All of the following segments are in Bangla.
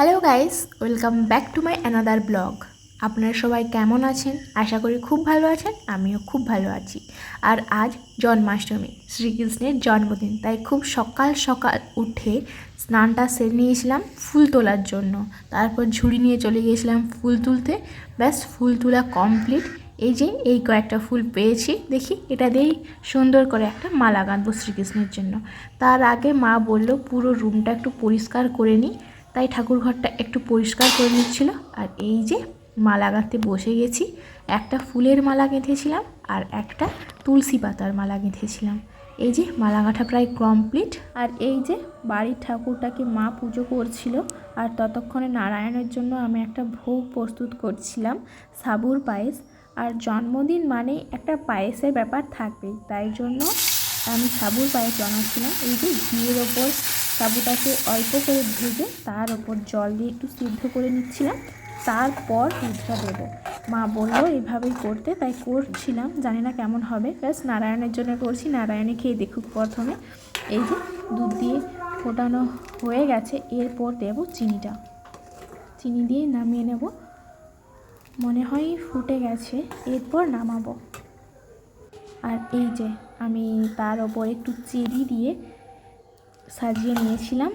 Hello guys welcome back to my another blog আপনারা সবাই কেমন আছেন? আশা করি খুব ভালো আছেন, আমিও খুব ভালো আছি। আর আজ জন্মাষ্টমী, শ্রীকৃষ্ণের জন্মদিন, তাই খুব সকাল সকাল উঠে স্নানটা সেরে নিয়েছিলাম ফুল তোলার জন্য। তারপর ঝুড়ি নিয়ে চলে গিয়েছিলাম ফুল তুলতে। ব্যাস, ফুল তোলা কমপ্লিট এই যে, এই কয়েকটা ফুল পেয়েছি। দেখি, এটা দিয়েই সুন্দর করে একটা মালা গাঁথবো শ্রীকৃষ্ণের জন্য। তার আগে মা বলল, পুরো রুমটা একটু পরিষ্কার করে নিই তাই ঠাকুর ঘরটা একটু পরিষ্কার করে নিচ্ছিল। আর এই যে মালা গাঁথতে বসে গেছি, একটা ফুলের মালা গেঁথেছিলাম আর একটা তুলসী পাতার মালা গেঁথেছিলাম। এই যে মালা গাঁথা প্রায় কমপ্লিট। আর এই যে বাড়ির ঠাকুরটাকে মা পুজো করছিল আর ততক্ষণে নারায়ণের জন্য আমি একটা ভোগ প্রস্তুত করছিলাম, সাবুর পায়েস। আর জন্মদিন মানে একটা পায়েসের ব্যাপার থাকবেই, তাই জন্য আমি সাবুর পায়েস বানাচ্ছিলাম। এই যে ঘিয়ের ওপর সাবুটাকে অল্প করে ভেজে তার ওপর জল দিয়ে একটু সিদ্ধ করে নিচ্ছিলাম। তারপর দুধটা দেবো। মা বলল, এভাবেই করতে। তাই করছিলাম। জানি না কেমন হবে। ব্যাস, নারায়ণের জন্য করছি। নারায়ণে খেয়ে দেখুক প্রথমে। এই যে, দুধ দিয়ে ফোটানো হয়ে গেছে। এরপর দেবো চিনিটা। চিনি দিয়ে নামিয়ে নেব। মনে হয় ফুটে গেছে। এরপর নামাবো। আর এই যে, আমি তার ওপর একটু চেরি দিয়ে সাজিয়ে নিয়েছিলাম।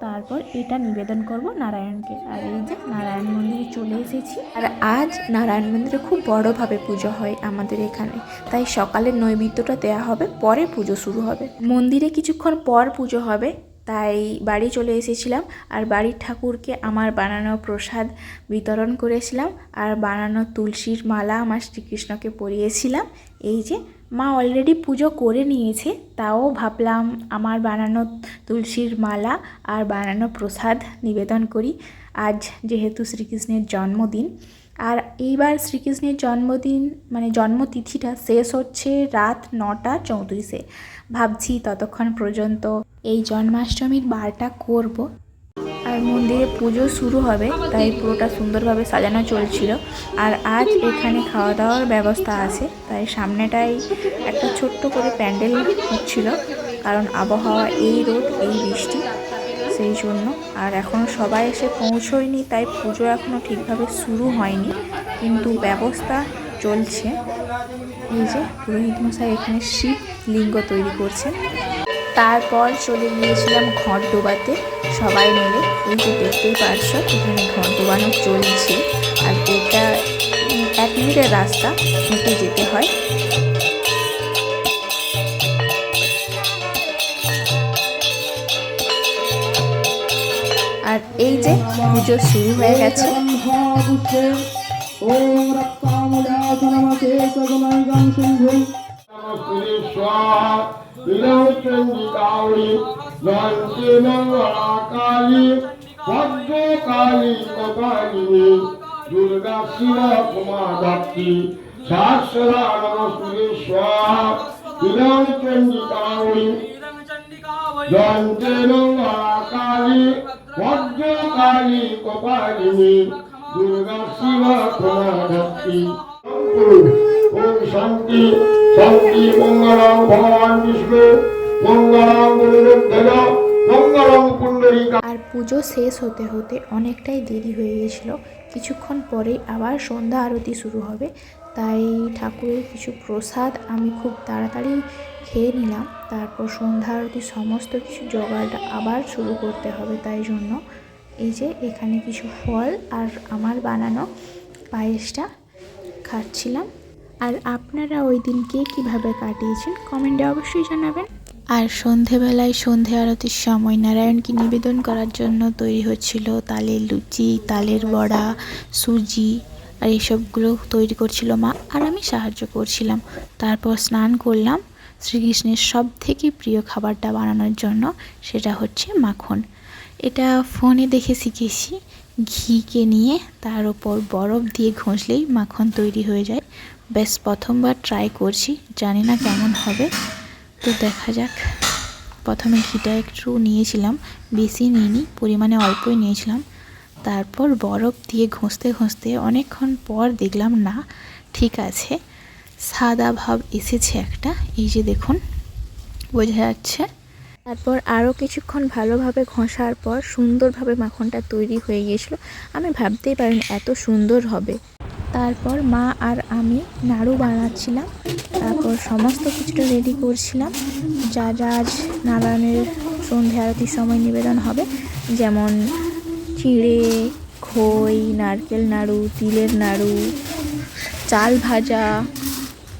তারপর এটা নিবেদন করব নারায়ণকে। আর এই যে নারায়ণ মন্দিরে চলে এসেছি। আর আজ নারায়ণ মন্দিরে খুব বড়োভাবে পুজো হয় আমাদের এখানে। তাই সকালের নৈবেদ্যটা দেওয়া হবে, পরে পুজো শুরু হবে। মন্দিরে কিছুক্ষণ পর পুজো হবে। তাই বাড়ি চলে এসেছিলাম আর বাড়ির ঠাকুরকে আমার বানানো প্রসাদ বিতরণ করেছিলাম আর বানানো তুলসীর মালা আমার শ্রীকৃষ্ণকে পরিয়েছিলাম। এই যে মা অলরেডি পুজো করে নিয়েছে, তাও ভাবলাম আমার বানানো তুলসীর মালা আর বানানো প্রসাদ নিবেদন করি। আজ যেহেতু শ্রীকৃষ্ণের জন্মদিন, আর এইবার শ্রীকৃষ্ণের জন্মদিন মানে জন্মতিথিটা শেষ হচ্ছে রাত নটা চৌত্রিশে। ভাবছি ততক্ষণ পর্যন্ত এই জন্মাষ্টমীর বারটা করব। আর মন্দিরে পুজো শুরু হবে, তাই পুরোটা সুন্দরভাবে সাজানো চলছিল। আর আজ এখানে খাওয়া দাওয়ার ব্যবস্থা আছে, তাই সামনেটাই একটা ছোট্ট করে প্যান্ডেল হচ্ছিল। কারণ আবহাওয়া এই রোদ, এই বৃষ্টি, সেই জন্য। আর এখনও সবাই এসে পৌঁছয়নি, তাই পুজো এখনও ঠিকভাবে শুরু হয়নি। কিন্তু ব্যবস্থা চলছে। এই যে পুরোহিত মশাই এখানে শিব লিঙ্গ তৈরি করছেন। তারপর চলে গিয়েছিলাম ঘর ডোবাতে। সবাই মিলে, এই যে দেখতেই পারছ, এখানে ঘর ডোবানো চলছে। আর এটা এক মিনিটের রাস্তা, হেঁটে যেতে হয়। আর এই যে পুজো শুরু হয়ে গেছে। দুর্গা শিবা ক্ষমা পুণ্ডরিকা। আর পুজো শেষ হতে হতে অনেকটাই দেরি হয়ে গেছিল। কিছুক্ষণ পরেই আবার সন্ধ্যা আরতি শুরু হবে। তাই ঠাকুরের কিছু প্রসাদ আমি খুব তাড়াতাড়ি খেয়ে নিলাম। তারপর সন্ধ্যা আরতি সমস্ত কিছু জোগাড় আবার শুরু করতে হবে তাই জন্য। এই যে, এখানে কিছু ফল আর আমার বানানো পায়েসটা খাচ্ছিলাম। আর আপনারা ওই দিন কে কীভাবে কাটিয়েছেন কমেন্টে অবশ্যই জানাবেন। আর সন্ধেবেলায় সন্ধে আরতির সময় নারায়ণকে নিবেদন করার জন্য তৈরি হচ্ছিল তালের লুচি, তালের বড়া, সুজি আর এইসবগুলো তৈরি করছিল মা আর আমি সাহায্য করছিলাম। তারপর স্নান করলাম। শ্রীকৃষ্ণের সব থেকে প্রিয় খাবারটা বানানোর জন্য সেটা হচ্ছে মাখন। এটা ফোনে দেখে শিখেছি ঘিকে নিয়ে তার ওপর বরফ দিয়ে ঘষলেই মাখন তৈরি হয়ে যায়। বেশ প্রথমবার ট্রাই করছি, জানি না কেমন হবে। তো দেখা যাক। প্রথমে ঘিটা একটু নিয়েছিলাম, বেশি নিইনি, পরিমাণে অল্পই নিয়েছিলাম। তারপর বরফ দিয়ে ঘষতে ঘষতে অনেকক্ষণ পর দেখলাম, না, ঠিক আছে, সাদা ভাব এসেছে একটা। এই যে দেখুন, বোঝা যাচ্ছে। তারপর আরও কিছুক্ষণ ভালোভাবে ঘষার পর সুন্দরভাবে মাখনটা তৈরি হয়ে গিয়েছিল। আমি ভাবতেই পারিনি এত সুন্দর হবে। তারপর মা আর আমি নাড়ু বানাচ্ছিলাম। তারপর সমস্ত কিছুটা রেডি করছিলাম। যা যা আজ নারায়ণের সন্ধে আরতির সময় নিবেদন হবে, যেমন চিড়ে, খই, নারকেল নাড়ু, তিলের নাড়ু, চাল ভাজা,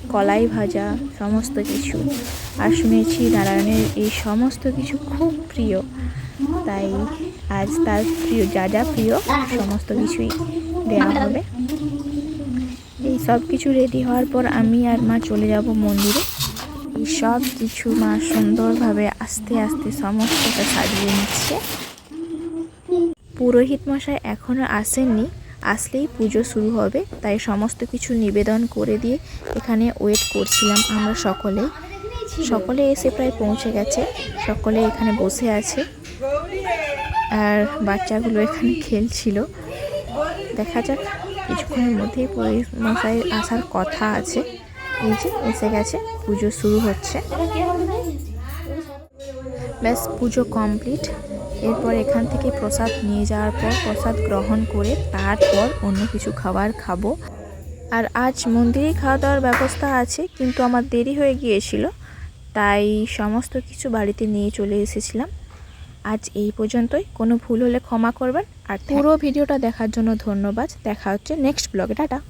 কলাই ভাজা, সমস্ত কিছু। আর শুনেছি নারায়ণের এই সমস্ত কিছু খুব প্রিয়। তাই আজ তার প্রিয়, যা যা প্রিয়, সমস্ত কিছুই দেওয়া হবে। এই সব কিছু রেডি হওয়ার পর আমি আর মা চলে যাব মন্দিরে। এই সব কিছু মা সুন্দরভাবে আস্তে আস্তে সমস্তটা সাজিয়ে নিচ্ছে। পুরোহিত মশাই এখনও আসেননি, আসলেই পুজো শুরু হবে, তাই সমস্ত কিছু নিবেদন করে দিয়ে এখানে ওয়েট করছিলাম আমরা সকলে। সকলে এসে প্রায় পৌঁছে গেছে, সকলে এখানে বসে আছে। আর বাচ্চাগুলো এখানে খেলছিল। দেখা যাক। কিছুক্ষণের মধ্যেই পুরোহিত মশাই আসার কথা আছে। এই যে এসে গেছে, পুজো শুরু হচ্ছে। ব্যাস, পুজো কমপ্লিট। এরপর এখান থেকে প্রসাদ নিয়ে যাওয়ার পর প্রসাদ গ্রহণ করে তারপর অন্য কিছু খাবার খাব। আর আজ মন্দিরেই খাওয়া দাওয়ার ব্যবস্থা আছে, কিন্তু আমার দেরি হয়ে গিয়েছিল, তাই সমস্ত কিছু বাড়িতে নিয়ে চলে এসেছিলাম। আজ এই পর্যন্তই। কোনো ভুল হলে ক্ষমা করবেন। আর পুরো ভিডিওটা দেখার জন্য ধন্যবাদ। দেখা হচ্ছে নেক্সট ব্লগে টাটা।